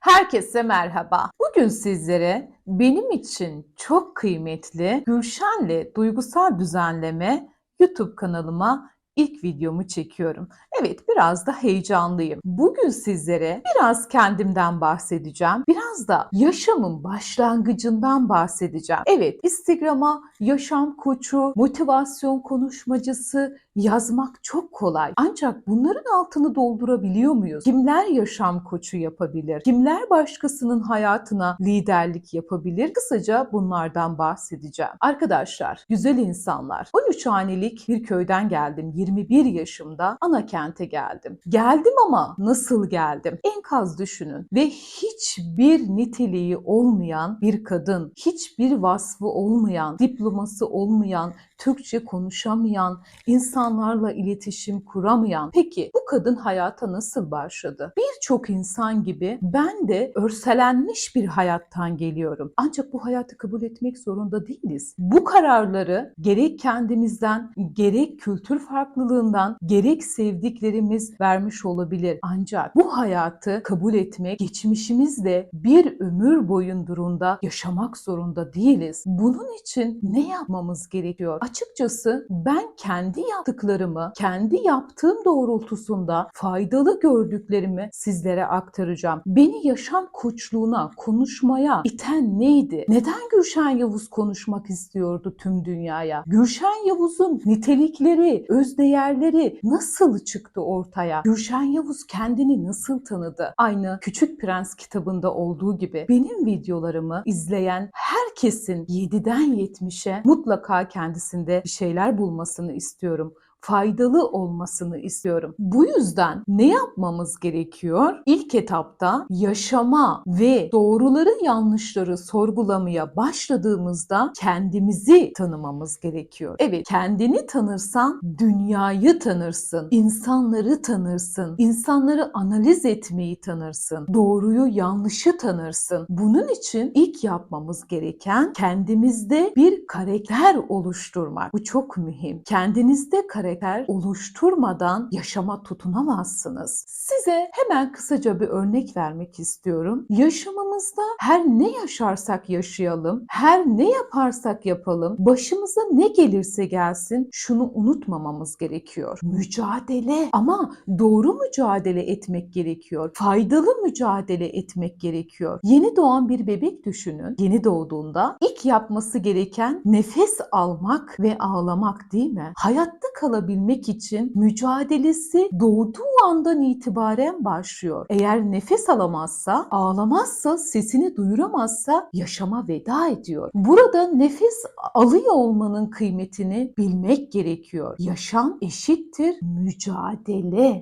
Herkese merhaba. Bugün sizlere benim için çok kıymetli Gülşen'le Duygusal Düzenleme YouTube kanalıma ilk videomu çekiyorum. Evet biraz da heyecanlıyım. Bugün sizlere biraz kendimden bahsedeceğim. Biraz da yaşamın başlangıcından bahsedeceğim. Evet Instagram'a yaşam koçu, motivasyon konuşmacısı yazmak çok kolay. Ancak bunların altını doldurabiliyor muyuz? Kimler yaşam koçu yapabilir? Kimler başkasının hayatına liderlik yapabilir? Kısaca bunlardan bahsedeceğim. Arkadaşlar, güzel insanlar. 13 hanelik bir köyden geldim. 21 yaşımda ana kente geldim. Geldim ama nasıl geldim? Enkaz düşünün ve hiçbir niteliği olmayan bir kadın, hiçbir vasfı olmayan, diploması olmayan, Türkçe konuşamayan, insanlarla iletişim kuramayan. Peki bu kadın hayata nasıl başladı? Birçok insan gibi ben de örselenmiş bir hayattan geliyorum. Ancak bu hayatı kabul etmek zorunda değiliz. Bu kararları gerek kendimizden, gerek kültür farklılığından, gerek sevdiklerimiz vermiş olabilir. Ancak bu hayatı kabul etmek, geçmişimizle bir ömür boyundurunda yaşamak zorunda değiliz. Bunun için ne yapmamız gerekiyor? Açıkçası ben kendi yaptıklarımı, kendi yaptığım doğrultusunda faydalı gördüklerimi sizlere aktaracağım. Beni yaşam koçluğuna, konuşmaya iten neydi? Neden Gülşen Yavuz konuşmak istiyordu tüm dünyaya? Gülşen Yavuz'un nitelikleri, özdeğerleri nasıl çıktı ortaya? Gülşen Yavuz kendini nasıl tanıdı? Aynı Küçük Prens kitabında olduğu gibi benim videolarımı izleyen herkesin 7'den 70'e mutlaka kendisinde bir şeyler bulmasını istiyorum faydalı olmasını istiyorum. Bu yüzden ne yapmamız gerekiyor? İlk etapta yaşama ve doğruları yanlışları sorgulamaya başladığımızda kendimizi tanımamız gerekiyor. Evet, kendini tanırsan dünyayı tanırsın, insanları tanırsın, insanları analiz etmeyi tanırsın, doğruyu yanlışı tanırsın. Bunun için ilk yapmamız gereken kendimizde bir karakter oluşturmak. Bu çok mühim. Kendinizde karakter oluşturmadan yaşama tutunamazsınız. Size hemen kısaca bir örnek vermek istiyorum. Yaşamımızda her ne yaşarsak yaşayalım, her ne yaparsak yapalım, başımıza ne gelirse gelsin şunu unutmamamız gerekiyor. Mücadele ama doğru mücadele etmek gerekiyor. Faydalı mücadele etmek gerekiyor. Yeni doğan bir bebek düşünün. Yeni doğduğunda ilk yapması gereken nefes almak ve ağlamak değil mi? Hayatta kalabilmek için mücadelesi doğduğu andan itibaren başlıyor. Eğer nefes alamazsa, ağlamazsa, sesini duyuramazsa yaşama veda ediyor. Burada nefes alıyor olmanın kıymetini bilmek gerekiyor. Yaşam eşittir mücadele.